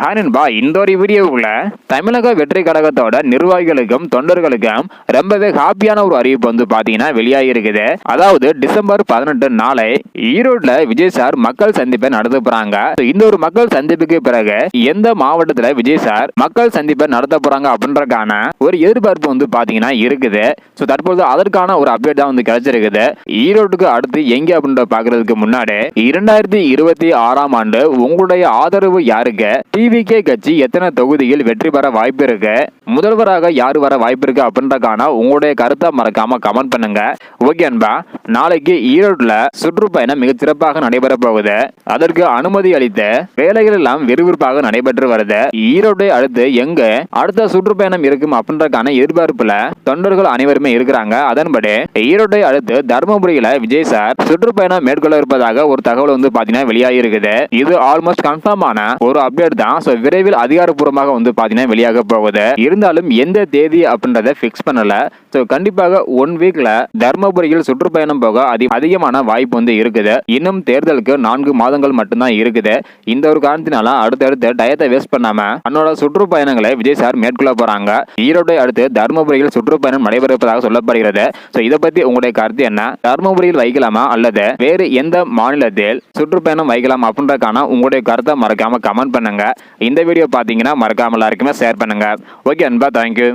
Hi நண்பா இந்த ஒரு வீடியோவுக்குள்ள தமிழக வெற்றி கழகத்தோட நிர்வாகிகளுக்கும் தொண்டர்களுக்கும் ரொம்பவே ஹாப்பியான ஒரு அறிவிப்பு வந்து பாத்தீங்கன்னா வெளியாகி இருக்குது. அதாவது டிசம்பர் பதினெட்டு நாளை ஈரோட்ல விஜய் சார் மக்கள் சந்திப்பை நடத்த போறாங்க. இந்த ஒரு மக்கள் சந்திப்புக்கு பிறகு எந்த மாவட்டத்துல விஜய் சார் மக்கள் சந்திப்பை நடத்த போறாங்க அப்படின்றக்கான ஒரு எதிர்பார்ப்பு வந்து பாத்தீங்கன்னா இருக்குது. ஸோ தற்போது அதற்கான ஒரு அப்டேட் தான் வந்து கிடைச்சிருக்குது. ஈரோட்டுக்கு அடுத்து எங்க அப்படின்ற பாக்குறதுக்கு முன்னாடி இரண்டாயிரத்தி இருபத்தி ஆறாம் ஆண்டு உங்களுடைய ஆதரவு யாருக்கு? டிவிகே கட்சி எத்தனை தொகுதியில் வெற்றி பெற வாய்ப்பு இருக்கு முதல்வராக யார் வர வாய்ப்பு இருக்கு அப்படின்றக்கான உங்களுடைய கருத்தை மறக்காம கமெண்ட் பண்ணுங்க. ஓகே அன்பா நாளைக்கு ஈரோட்டில் சுற்றுப்பயணம் மிக சிறப்பாக நடைபெற போகுது. அதற்கு அனுமதி அளித்த வேலைகள் எல்லாம் விறுவிறுப்பாக நடைபெற்று வருது. ஈரோட்டை அடுத்து எங்க அடுத்த சுற்றுப்பயணம் இருக்கும் அப்படின்றக்கான எதிர்பார்ப்புல தொண்டர்கள் அனைவருமே இருக்கிறாங்க. அதன்படி ஈரோட்டை அடுத்து தருமபுரியில விஜய் சார் சுற்றுப்பயணம் மேற்கொள்ள இருப்பதாக ஒரு தகவல் வந்து பாத்தீங்கன்னா வெளியாகி இருக்குது. இது ஆல்மோஸ்ட் கன்ஃபார்ம் ஆன ஒரு அப்டேட் தான். ஸோ விரைவில் அதிகாரப்பூர்வமாக வந்து பாத்தீங்கன்னா வெளியாக போகுது. இருந்தாலும் எந்த தேதி அப்படின்றத ஃபிக்ஸ் பண்ணல. ஸோ கண்டிப்பாக ஒன் வீக்ல தர்மபுரியில் சுற்றுப்பயணம் போக அதி அதிகமான வாய்ப்பு வந்து இருக்குது. இன்னும் தேர்தலுக்கு நான்கு மாதங்கள் மட்டும்தான் இருக்குது. இந்த ஒரு காரணத்தினால அடுத்தடுத்து டயத்தை வேஸ்ட் பண்ணாம தன்னோட சுற்றுப்பயணங்களை விஜய் சார் மேற்கொள்ள போறாங்க. ஈரோட்டை அடுத்து தர்மபுரியில் சுற்றுப்பயணம் நடைபெறுவதாக சொல்லப்படுகிறது. ஸோ இதை பத்தி உங்களுடைய கருத்து என்ன? தர்மபுரியில் வைக்கலாமா அல்லது வேறு எந்த மாநிலத்தில் சுற்றுப்பயணம் வைக்கலாம் அப்படின்றக்கான உங்களுடைய கருத்தை மறக்காம கமெண்ட் பண்ணுங்க. இந்த வீடியோ பார்த்தீங்கன்னா மறக்காம எல்லாருக்குமே ஷேர் பண்ணுங்க. ஓகே அன்பா தேங்க்யூ